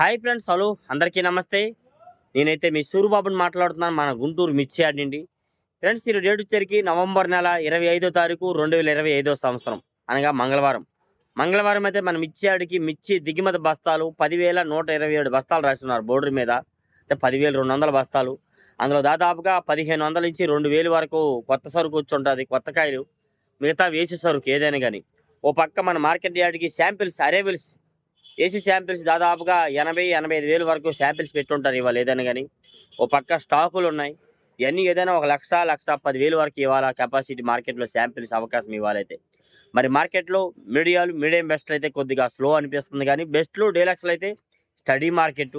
Hi friends hello. అందరికీ నమస్తే. నేనైతే మీ సూరిబాబుని మాట్లాడుతున్నాను. మన గుంటూరు మిర్చి ఆడిండి. ఫ్రెండ్స్ ఈ డేట్ వచ్చరికి నవంబర్ నెల ఇరవై ఐదో తారీఖు రెండు వేల ఇరవై ఐదో సంవత్సరం అనగా మంగళవారం. మంగళవారం అయితే మన మిర్చి ఆడికి మిర్చి దిగుమతి బస్తాలు పదివేల నూట ఇరవై ఏడు బస్తాలు రాస్తున్నారు బోర్డర్ మీద. అంటే పదివేల రెండు వందల బస్తాలు. అందులో దాదాపుగా పదిహేను వందల నుంచి రెండు వేలు వరకు కొత్త సరుకు వచ్చి ఉంటుంది కొత్త కాయలు. మిగతా వేసే సరుకు ఏదైనా కానీ ఓ పక్క మన మార్కెట్ యార్డ్కి శాంపిల్స్ అరేబుల్స్ ఏసీ శాంపిల్స్ దాదాపుగా ఎనభై ఎనభై ఐదు వేలు వరకు శాంపిల్స్ పెట్టుంటారు ఇవాళ ఏదైనా కానీ. ఓ పక్క స్టాకులు ఉన్నాయి. ఇవన్నీ ఏదైనా ఒక లక్ష లక్ష పదివేలు వరకు ఇవ్వాలా కెపాసిటీ మార్కెట్లో శాంపిల్స్ అవకాశం ఇవ్వాలైతే. మరి మార్కెట్లో మీడియాలు మీడియం బెస్ట్లు అయితే కొద్దిగా స్లో అనిపిస్తుంది కానీ బెస్ట్లు డీలక్స్లు అయితే స్టడీ మార్కెట్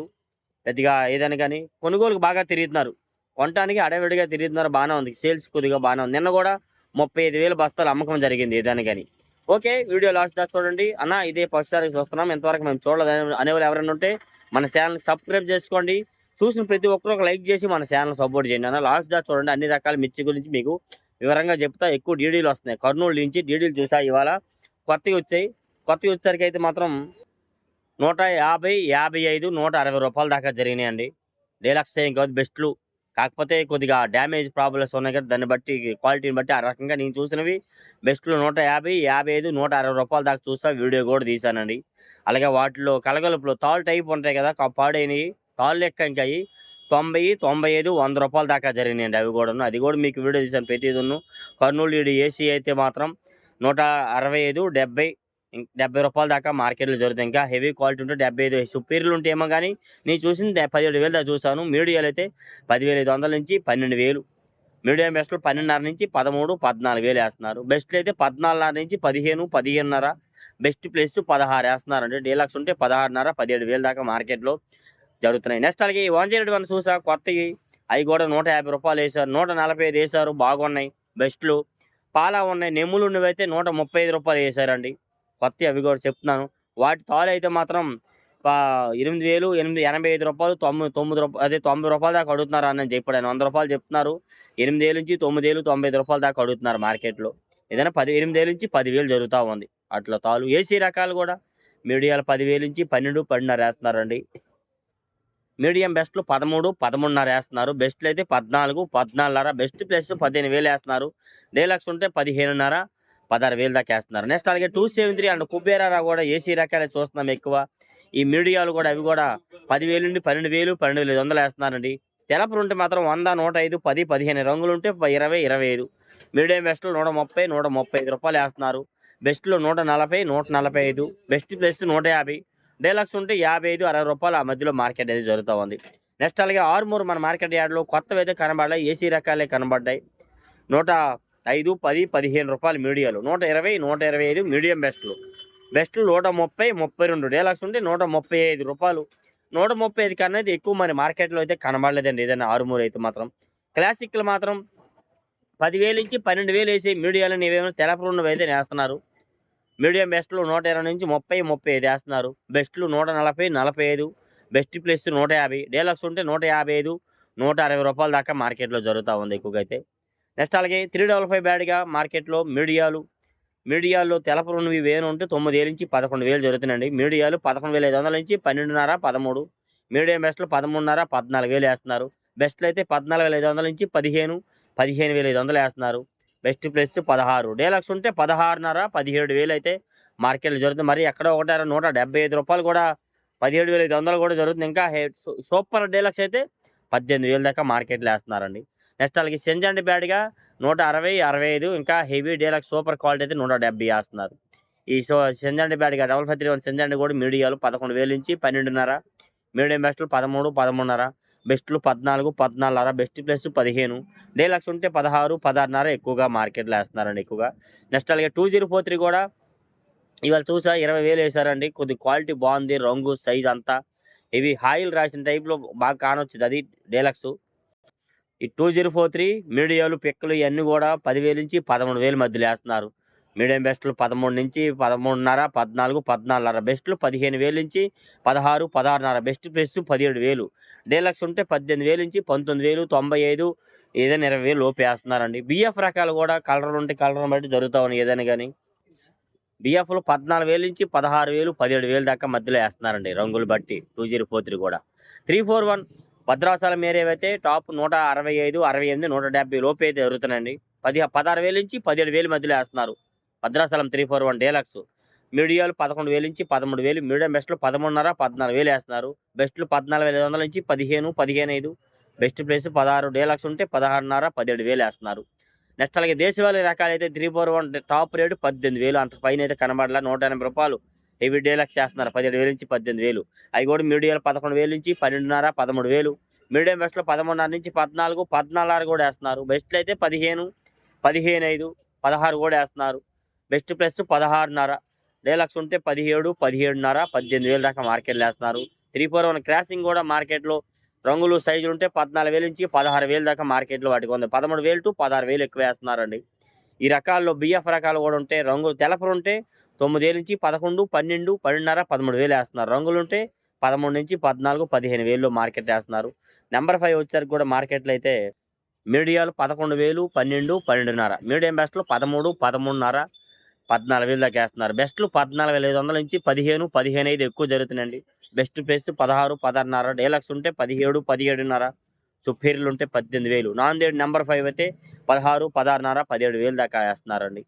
పెద్దగా ఏదైనా కానీ కొనుగోలుకు బాగా తిరుగుతున్నారు. కొనటానికి అడవిడిగా తిరుగుతున్నారు బాగానే ఉంది. సేల్స్ కొద్దిగా బాగానే ఉంది. నిన్న కూడా ముప్పై ఐదు వేల బస్తాలు అమ్మకం జరిగింది ఏదైనా కానీ. ఓకే వీడియో లాస్ట్ దాకా చూడండి. అన్న ఇదే ఫస్ట్ సారి చూస్తున్నాం ఎంతవరకు మేము చూడలేదు. అనే- అనేవాళ్ళు ఎవరైనా ఉంటే మన ఛానల్ సబ్స్క్రైబ్ చేసుకోండి. చూసిన ప్రతి ఒక్కరు ఒక లైక్ చేసి మన ఛానల్ సపోర్ట్ చేయండి. అన్న లాస్ట్ దాకా చూడండి. అన్ని రకాల మిర్చి గురించి మీకు వివరంగా చెప్తా. ఎక్కువ డీడీలు వస్తున్నాయి. కర్నూలు నుంచి డీడీలు చూసా ఇవాళ. కొత్తవి వచ్చాయి. కొత్తవి వచ్చేసరికి అయితే మాత్రం నూట యాభై యాభై ఐదు నూట అరవై రూపాయల దాకా జరిగినాయండి. డీలక్స్ ఏం కాదు బెస్ట్లు. కాకపోతే కొద్దిగా డ్యామేజ్ ప్రాబ్లమ్స్ ఉన్నాయి కదా దాన్ని బట్టి క్వాలిటీని బట్టి ఆ రకంగా నేను చూసినవి. బెస్ట్లో నూట యాభై యాభై ఐదు నూట అరవై రూపాయల దాకా చూసా వీడియో కూడా తీసానండి అలాగే వాటిలో కలగలుపులో తాళ్ళు టైప్ ఉంటాయి కదా కా- పాడైనవి. తాళ్ళు లెక్క ఇంకా అవి తొంభై తొంభై ఐదు వంద రూపాయల దాకా జరిగినాయండి అవి కూడాను. అది కూడా మీకు వీడియో తీసాను ప్రతిదీను కర్నూలు ఈడు ఏసీ అయితే మాత్రం నూట అరవై ఐదు డెబ్బై డెబ్బై రూపాయల దాకా మార్కెట్లో జరుగుతాయి ఇంకా హెవీ క్వాలిటీ ఉంటే డెబ్బై ఐదు సుపీరియర్లు ఉంటే ఏమో కానీ నేను చూసింది పదిహేడు వేలు దాకా చూసాను మీడియాలు అయితే పదివేల ఐదు వందల నుంచి పన్నెండు వేలు. మీడియం బెస్ట్లు పన్నెండున్నర నుంచి పదమూడు పద్నాలుగు వేలు వేస్తున్నారు. బెస్ట్లు అయితే పద్నాలుగున్నర నుంచి పదిహేను పదిహేనున్నర. బెస్ట్ ప్లేస్ పదహారు వేస్తున్నారు. అంటే డీలక్స్ ఉంటే పదహారున్నర పదిహేడు వేలు దాకా మార్కెట్లో జరుగుతున్నాయి. నెక్స్ట్ అలాగే వన్ జీరో వన్ చూసా కొత్తవి. అవి కూడా నూట యాభై రూపాయలు వేశారు. నూట నలభై ఐదు వేశారు. బాగున్నాయి. బెస్ట్లు. పాలా ఉన్నాయి. నెమ్ములు ఉన్నవి అయితే నూట ముప్పై ఐదు రూపాయలు వేశారండి. కొత్త అవి కూడా చెప్తున్నాను. వాటి తాలు అయితే మాత్రం ఎనిమిది వేలు ఎనిమిది ఎనభై ఐదు రూపాయలు తొమ్మిది తొమ్మిది రూపాయలు అదే తొంభై రూపాయల దాకా అడుగుతున్నారు అని చెప్పాడు వంద రూపాయలు చెప్తున్నారు. ఎనిమిది వేలు నుంచి తొమ్మిది వేలు తొంభై ఐదు రూపాయల దాకా అడుగుతున్నారు మార్కెట్లో. ఏదైనా పది ఎనిమిది వేలు నుంచి పదివేలు జరుగుతూ ఉంది. అట్లా తాలు ఏసీ రకాలు కూడా మీడియాలు పదివేలు నుంచి పన్నెండు పన్నెండున్నర వేస్తున్నారండి. మీడియం బెస్ట్లు పదమూడు పదమూడున్నర వేస్తున్నారు. బెస్ట్లు అయితే పద్నాలుగు పద్నాలుగున్నర బెస్ట్ ప్లస్ పదిహేను వేలు వేస్తున్నారు. డేలక్స్ ఉంటే పదిహేనున్నర పదహారు వేలు దాకా వేస్తున్నారు. నెక్స్ట్ అలాగే two seven three and Kubera కూడా ఏసీ రకాలే చూస్తున్నాం ఎక్కువ. ఈ మీడియాలు కూడా అవి కూడా పదివేలు నుండి పన్నెండు వేలు పన్నెండు వేల ఐదు వందలు వేస్తున్నారండి. తెలపరు ఉంటే మాత్రం వంద నూట ఐదు పది పదిహేను రంగులు ఉంటే ఇరవై ఇరవై ఐదు. మీడియం బెస్ట్లు నూట ముప్పై నూట ముప్పై ఐదు రూపాయలు వేస్తున్నారు. బెస్ట్లో నూట నలభై నూట నలభై ఐదు. బెస్ట్ ప్లస్ నూట యాభై. డైలాక్స్ ఉంటే యాభై ఐదు అరవై రూపాయలు ఆ మధ్యలో మార్కెట్ అనేది జరుగుతూ ఉంది. నెక్స్ట్ అలాగే ఆరుమూరు మన మార్కెట్ యార్డ్లో కొత్తవి అయితే కనబడ్డాయి ఏసీ రకాలే కనబడ్డాయి. నూట ఐదు పది పదిహేను రూపాయలు మీడియాలు. నూట ఇరవై నూట ఇరవై ఐదు మీడియం బెస్ట్లు. బెస్ట్లు నూట ముప్పై ముప్పై రెండు. డీలక్స్ ఉంటే నూట ముప్పై ఐదు రూపాయలు. నూట ముప్పై ఐదు కన్నా అయితే ఎక్కువ మరి మార్కెట్లో అయితే కనబడలేదండి. ఏదైనా ఆరుమూరు అయితే మాత్రం. క్లాసిక్లు మాత్రం పదివేలు నుంచి పన్నెండు వేలు వేసి మీడియాలను ఏవేమైనా తెలపలు ఉన్నవి అయితే వేస్తున్నారు మీడియం బెస్ట్లు నూట ఇరవై నుంచి ముప్పై ముప్పై ఐదు వేస్తున్నారు. బెస్ట్లు నూట నలభై నలభై ఐదు. బెస్ట్ ప్లస్ నూట యాభై. డీలక్స్ ఉంటే నూట యాభై ఐదు నూట అరవై రూపాయల దాకా మార్కెట్లో జరుగుతూ ఉంది ఎక్కువగా అయితే. నెక్స్ట్ అలాగే త్రీ డబల్ ఫైవ్ బ్యాడ్గా మార్కెట్లో మీడియాలు. మీడియాలో తెలపలు ఉన్నవి వేలు ఉంటే తొమ్మిది వేలు నుంచి పదకొండు వేలు జరుగుతున్నాయండి. మీడియాలు పదకొండు వేల ఐదు వందల నుంచి పన్నెండున్నర పదమూడు. మీడియం బెస్ట్లు పదమూడున్నర పద్నాలుగు వేలు వేస్తున్నారు. బెస్ట్లు అయితే పద్నాలుగు వేల ఐదు వందల నుంచి పదిహేను పదిహేను వేల ఐదు వందలు వేస్తున్నారు. బెస్ట్ ప్లస్ పదహారు. డేలక్స్ ఉంటే పదహారున్నర పదిహేడు వేలు అయితే మార్కెట్లో జరుగుతుంది. మరి ఎక్కడ ఒకటి నూట డెబ్బై ఐదు రూపాయలు కూడా పదిహేడు వేల ఐదు వందలు కూడా జరుగుతుంది. ఇంకా సూ- సూపర్ డేలక్స్ అయితే పద్దెనిమిది వేల దాకా మార్కెట్లో వేస్తున్నారండి. నెక్స్ట్ అలాగే సెంజండి బ్యాడ్గా నూట అరవై అరవై ఐదు. ఇంకా హెవీ డీలక్స్ సూపర్ క్వాలిటీ అయితే నూట డెబ్బై వేస్తున్నారు. ఈ సో సెంజండి బ్యాడ్గా డబల్ ఫైవ్ త్రీ వన్ సెంజండి కూడా మీడియాలు పదకొండు వేలు నుంచి పన్నెండున్నర. మీడియం బెస్ట్లు పదమూడు పదమూడున్నర. బెస్ట్లు పద్నాలుగు పద్నాలుగున్నర. బెస్ట్ ప్లస్ పదిహేను. డీలక్స్ ఉంటే పదహారు పదహారున్నర ఎక్కువగా మార్కెట్లో వేస్తున్నారండి ఎక్కువగా. నెక్స్ట్ అలాగే టూ జీరో ఫోర్ త్రీ కూడా ఇవాళ చూసా ఇరవై వేలు వేసారండి కొద్ది క్వాలిటీ బాగుంది రంగు సైజ్ అంతా. ఇవి హాయిల్ రాసిన టైప్లో బాగా కానొచ్చింది. అది డీలక్స్. ఈ టూ జీరో ఫోర్ త్రీ మీడియాలు పిక్కలు ఇవన్నీ కూడా పదివేలు నుంచి పదమూడు వేలు మధ్యలో వేస్తున్నారు. మీడియం బెస్ట్లు పదమూడు నుంచి పదమూడున్నర పద్నాలుగు పద్నాలుగున్నర బెస్ట్లు పదిహేను వేలు నుంచి పదహారు పదహారున్నర బెస్ట్ ప్లస్ పదిహేడు వేలు. డీలక్స్ ఉంటే పద్దెనిమిది వేలు నుంచి పంతొమ్మిది వేలు తొంభై ఐదు ఏదైనా ఇరవై వేలు లోపు వేస్తున్నారండి. బిఎఫ్ రకాలు కూడా కలర్ ఉంటే కలర్ బట్టి జరుగుతూ ఉన్నాయి ఏదైనా కానీ బిఎఫ్లు పద్నాలుగు వేలు నుంచి పదహారు వేలు పదిహేడు వేలు దాకా మధ్యలో వేస్తున్నారండి రంగులు బట్టి. టూ జీరో ఫోర్ త్రీ కూడా. త్రీ ఫోర్ వన్ భద్రాసాల ఏరియా అయితే టాప్ నూట అరవై ఐదు అరవై ఎనిమిది నూట డెబ్బై లోపు అయితే జరుగుతున్నాయండి పది పదహారు వేలు నుంచి పదిహేడు వేలు మధ్యలో వేస్తున్నారు. Bhadrachalam three four one deluxe. మీడియాలు పదకొండు వేలు నుంచి పదమూడు వేలు మీడియం బెస్ట్లు పదమూడున్నర పద్నాలుగు వేలు వేస్తున్నారు. బెస్ట్లు పద్నాలుగు వేల ఐదు వందల నుంచి పదిహేను పదిహేను ఐదు. బెస్ట్ ప్లేస్ పదహారు డేలక్స్ ఉంటే పదహారున్నర పదిహేడు వేలు వేస్తున్నారు. నెక్స్ట్ అలాగే దేశవాళీ రకాలు అయితే three four one top rate పద్దెనిమిది వేలు. అంత పైన అయితే కనబడలా. నూట ఎనభై రూపాయలు హెవీ డీలక్స్ చేస్తున్నారు. పదిహేడు వేలు నుంచి పద్దెనిమిది వేలు. అవి కూడా మీడియాలు పదకొండు వేలు నుంచి పన్నెండున్నర పదమూడు వేలు. మీడియం బెస్ట్లో పదమూడున్నర నుంచి పద్నాలుగు పద్నాలుగు కూడా వేస్తున్నారు. బెస్ట్లు అయితే పదిహేను పదిహేను ఐదు పదహారు కూడా వేస్తున్నారు. Best plus పదహారున్నర. డీలక్స్ ఉంటే పదిహేడు పదిహేడున్నర పద్దెనిమిది వేలు దాకా మార్కెట్లో వేస్తున్నారు. త్రీ ఫోర్ వన్ క్రాసింగ్ కూడా మార్కెట్లో రంగులు సైజులు ఉంటే పద్నాలుగు వేలు నుంచి పదహారు వేలు దాకా మార్కెట్లో వాటికి ఉంది. పదమూడు వేలు టు పదహారు వేలు ఎక్కువ వేస్తున్నారండి. ఈ రకాల్లో బిఎఫ్ రకాలు కూడా ఉంటే రంగులు తెలపరు ఉంటే తొమ్మిది నుంచి పదకొండు పన్నెండు పన్నెండున్నర పదమూడు వేలు వేస్తున్నారు. రంగులు ఉంటే పదమూడు నుంచి పద్నాలుగు పదిహేను వేలు మార్కెట్ వేస్తున్నారు. నెంబర్ ఫైవ్ వచ్చేసరికి కూడా మార్కెట్లో అయితే మీడియాలు పదకొండు వేలు పన్నెండు పన్నెండున్నర. మీడియం బెస్ట్లు పదమూడు పదమూడున్నర పద్నాలుగు వేలు దాకా వేస్తున్నారు. బెస్ట్లు పద్నాలుగు వేల ఐదు వందల నుంచి పదిహేను పదిహేను ఐదు ఎక్కువ జరుగుతుందండి బెస్ట్ ప్లేస్ పదహారు పదహారున్నర. డేలక్స్ ఉంటే పదిహేడు పదిహేడున్నర. సుపీరియర్లు ఉంటే పద్దెనిమిది వేలు. నాందేడు నెంబర్ ఫైవ్ అయితే పదహారు పదహారున్నర పదిహేడు వేలు దాకా వేస్తున్నారండి.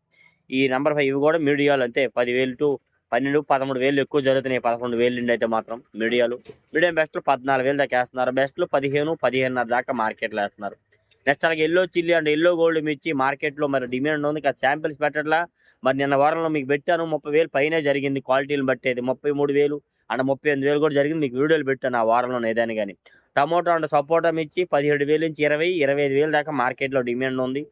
ఈ నెంబర్ ఫైవ్ ఇవి కూడా మీడియాలు అంతే. పదివేలు టు పన్నెండు పదమూడు వేలు ఎక్కువ జరుగుతున్నాయి. పదకొండు వేలు నుండి అయితే మాత్రం మీడియాలు. మీడియం బెస్ట్లు పద్నాలుగు వేలు దాకా వేస్తున్నారు. బెస్ట్లు పదిహేను పదిహేనున్నర దాకా మార్కెట్లో వేస్తున్నారు. నెక్స్ట్ అలాగే yellow chilli and yellow gold మిర్చి మార్కెట్లో మరి డిమాండ్ ఉంది. కదా శాంపిల్స్ పెట్టట్లా. మరి నిన్న వారంలో మీకు పెట్టాను. ముప్పై వేలు పైనే జరిగింది. క్వాలిటీలు బట్టేది ముప్పై మూడు వేలు అండ్ ముప్పై ఎనిమిది వేలు కూడా జరిగింది. మీకు వీడియోలు పెట్టాను ఆ వారంలో ఏదైనా కానీ టమోటా అండ్ సపోటా మిర్చి పదిహేడు వేలు నుంచి ఇరవై ఇరవై ఐదు వేలు దాకా మార్కెట్లో డిమాండ్ ఉంది.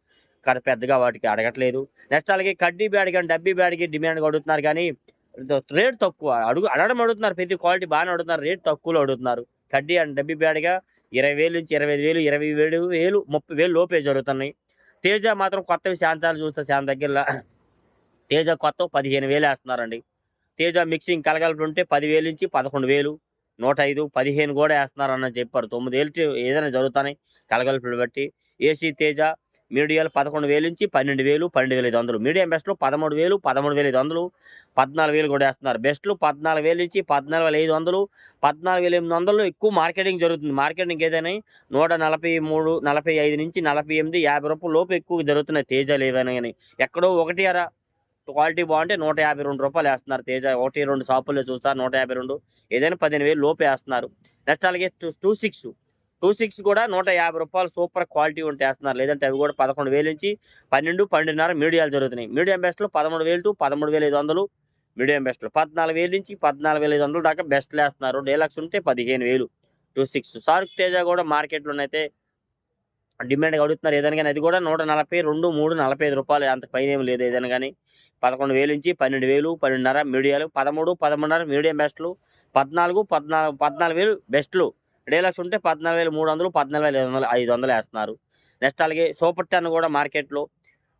పెద్దగా వాటికి అడగట్లేదు. నెక్స్ట్ అలాగే కడ్డీ బ్యాడ్ కానీ డబ్బీ బ్యాడ్కి డిమాండ్ అడుగుతున్నారు కానీ రేట్ తక్కువ. అడుగు అడగడం అడుగుతున్నారు. ప్రతి క్వాలిటీ బాగానే అడుగుతున్నారు. రేట్ తక్కువలో అడుగుతున్నారు. కడ్డీ అండ్ డబ్బీ బ్యాడ్గా ఇరవై వేలు నుంచి ఇరవై ఐదు వేలు ఇరవై ఏడు వేలు ముప్పై వేలు లోపే జరుగుతున్నాయి. తేజ మాత్రం కొత్తవి శాంతాలు చూస్తే శాంత దగ్గర తేజ కొత్త పదిహేను వేలు వేస్తున్నారండి. తేజ మిక్సింగ్ కలగలుపు ఉంటే పదివేలు నుంచి పదకొండు వేలు నూట ఐదు పదిహేను కూడా వేస్తున్నారని చెప్పారు. తొమ్మిది వేలు ఏదైనా జరుగుతున్నాయి కలగలుపులు బట్టి. ఏసీ తేజ మీడియాలు పదకొండు వేలు నుంచి పన్నెండు వేలు పన్నెండు వేల ఐదు వందలు. మీడియం బెస్ట్లో పదమూడు వేలు పదమూడు వేల ఐదు వందలు. పద్నాలుగు వేలు కూడా వేస్తున్నారు. బెస్ట్లు పద్నాలుగు వేలు నుంచి పద్నాలుగు వేల ఐదు వందలు. పద్నాలుగు వేల ఎనిమిది వందలు ఎక్కువ మార్కెటింగ్ జరుగుతుంది. మార్కెటింగ్ ఏదైనా నూట నలభై మూడు నలభై ఐదు నుంచి నలభై ఎనిమిది యాభై రూపాయలు లోపు ఎక్కువ జరుగుతున్నాయి తేజాలు ఏవైనా కానీ. ఎక్కడో ఒకటి అరా క్వాలిటీ బాగుంటే నూట యాభై రెండు రూపాయలు వేస్తున్నారు తేజ. ఒకటి రెండు షాపుల్లో చూస్తారు నూట యాభై రెండు. ఏదైనా పదిహేను వేలు లోపు వేస్తున్నారు. నెక్స్ట్ అలాగే టూ సిక్స్. టూ సిక్స్ కూడా నూట యాభై రూపాయలు సూపర్ క్వాలిటీ ఉంటే వేస్తున్నారు. లేదంటే అవి కూడా పదకొండు వేలు నుంచి పన్నెండు పన్నెండున్నర మీడియాలు జరుగుతున్నాయి. మీడియం బెస్ట్లో పదమూడు వేలు టు పదమూడు వేల ఐదు వందలు మీడియం బెస్ట్లు. పద్నాలుగు వేలు నుంచి పద్నాలుగు వేల ఐదు వందలు దాకా బెస్ట్లు వేస్తున్నారు. డీలక్స్ ఉంటే పదిహేను వేలు టూ సిక్స్. సార్క్ తేజ కూడా మార్కెట్లోనైతే డిమాండ్ అడుగుతున్నారు ఏదైనా కానీ అది కూడా నూట నలభై రెండు మూడు నలభై ఐదు రూపాయలు. అంత పైన ఏమి లేదు. ఏదైనా కానీ పదకొండు వేలు నుంచి పన్నెండు వేలు పన్నెండున్నర మీడియాలు. పదమూడు పదమూడున్నర మీడియం బెస్ట్లు. పద్నాలుగు పద్నాలుగు పద్నాలుగు వేలు బెస్ట్లు. డీలక్స్ ఉంటే పద్నాలుగు వేల మూడు వందలు పద్నాలుగు వేల ఐదు వందలు ఐదు వందలు వేస్తున్నారు. నెక్స్ట్ అలాగే సూపర్ టెన్ కూడా మార్కెట్లో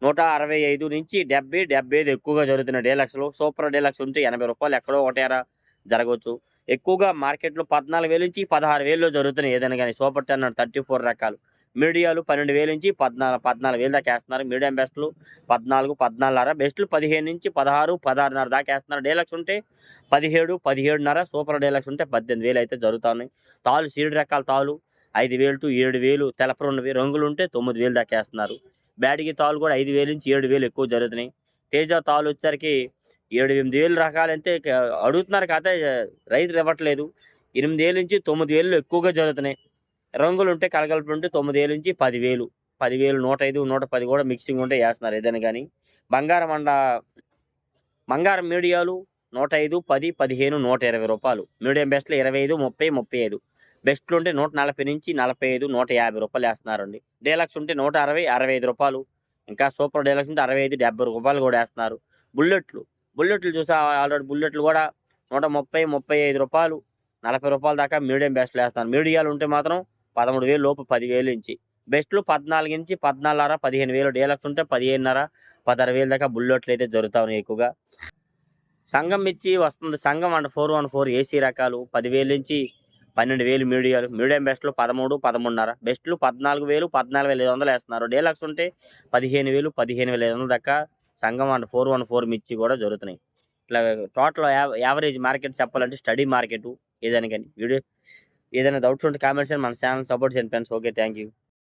నూట అరవై ఐదు నుంచి డెబ్బై డెబ్బై ఐదు ఎక్కువగా జరుగుతున్నాయి. డీలక్స్లో సూపర్ డీలక్స్ ఉంటే ఎనభై రూపాయలు ఎక్కడో ఒకటేరా జరగవచ్చు. ఎక్కువగా మార్కెట్లో పద్నాలుగు వేలు నుంచి పదహారు వేలలో జరుగుతున్నాయి ఏదైనా కానీ సూపర్ టెన్ థర్టీ ఫోర్ రకాలు. మీడియాలు పన్నెండు వేలు నుంచి పద్నాలుగు పద్నాలుగు వేలు దాకా వేస్తున్నారు. మీడియం బెస్ట్లు పద్నాలుగు పద్నాలుగున్నర బెస్ట్లు పదిహేను నుంచి పదహారు పదహారున్నర దాకా వేస్తున్నారు. డేలక్స్ ఉంటే పదిహేడు పదిహేడున్నర సూపర్ డేలక్స్ ఉంటే పద్దెనిమిది వేలు అయితే జరుగుతున్నాయి. తాలు సీడు రకాల తాలు ఐదు వేలు టు ఏడు వేలు తెలప రెండు రంగులు ఉంటే తొమ్మిది వేలు దాకా వేస్తున్నారు. బ్యాడిగి తాలు కూడా ఐదు వేలు నుంచి ఏడు వేలు ఎక్కువ జరుగుతున్నాయి. తేజ తాలు వచ్చేసరికి ఏడు ఎనిమిది వేలు రకాలంటే అడుగుతున్నారు కాకపోతే రైతులు ఇవ్వట్లేదు. ఎనిమిది వేలు నుంచి తొమ్మిది వేలు ఎక్కువగా జరుగుతున్నాయి. రంగులు ఉంటే కలగలుపు ఉంటే తొమ్మిది వేలు నుంచి పదివేలు. పదివేలు నూట ఐదు నూట పది కూడా మిక్సింగ్ ఉంటే వేస్తున్నారు ఏదైనా కానీ బంగారం అండ బంగారం మీడియాలు నూట ఐదు పది పదిహేను నూట ఇరవై రూపాయలు. మీడియం బెస్ట్లో ఇరవై ఐదు ముప్పై ముప్పై ఐదు బెస్ట్లు ఉంటే నూట నలభై నుంచి నలభై ఐదు నూట యాభై రూపాయలు వేస్తున్నారండి డీలక్స్ ఉంటే నూట అరవై అరవై ఐదు రూపాయలు. ఇంకా సూపర్ డీలక్స్ ఉంటే అరవై ఐదు డెబ్బై రూపాయలు కూడా వేస్తున్నారు బుల్లెట్లు బుల్లెట్లు చూసా ఆల్రెడీ బుల్లెట్లు కూడా నూట ముప్పై ముప్పై ఐదు రూపాయలు. నలభై రూపాయల దాకా మీడియం బెస్ట్లు వేస్తున్నారు మీడియాలు ఉంటే మాత్రం పదమూడు వేలు లోపు పదివేలు నుంచి. బెస్ట్లు పద్నాలుగు ఇంచి పద్నాలుగున్నర పదిహేను వేలు డీలక్స్ ఉంటే పదిహేనున్నర పదహారు వేలు దాకా బుల్లెట్లు అయితే దొరుకుతా ఉన్నాయి ఎక్కువగా. సంఘం ఇచ్చి వస్తుంది. సంఘం and four one four AC రకాలు పదివేలు నుంచి పన్నెండు వేలు మీడియాలు. మీడియం బెస్ట్లు పదమూడు పదమూడున్నర. బెస్ట్లు పద్నాలుగు వేలు పద్నాలుగు వేల ఐదు వందలు వేస్తున్నారు. డీలక్స్ ఉంటే పదిహేను వేలు పదిహేను వేల ఐదు వందల దాకా సంఘం అండ్ ఫోర్ వన్ ఫోర్ మిర్చి కూడా జరుగుతున్నాయి ఇట్లా టోటల్ యావరేజ్ మార్కెట్ చెప్పాలంటే స్టడీ మార్కెట్ ఏదైనా కానీ వీడియో ఏదైనా డౌట్స్ ఉంటే కామెంట్స్ మన ఛానల్ సపోర్ట్ చేయండి ఫ్రెండ్స్ ఓకే థ్యాంక్ యూ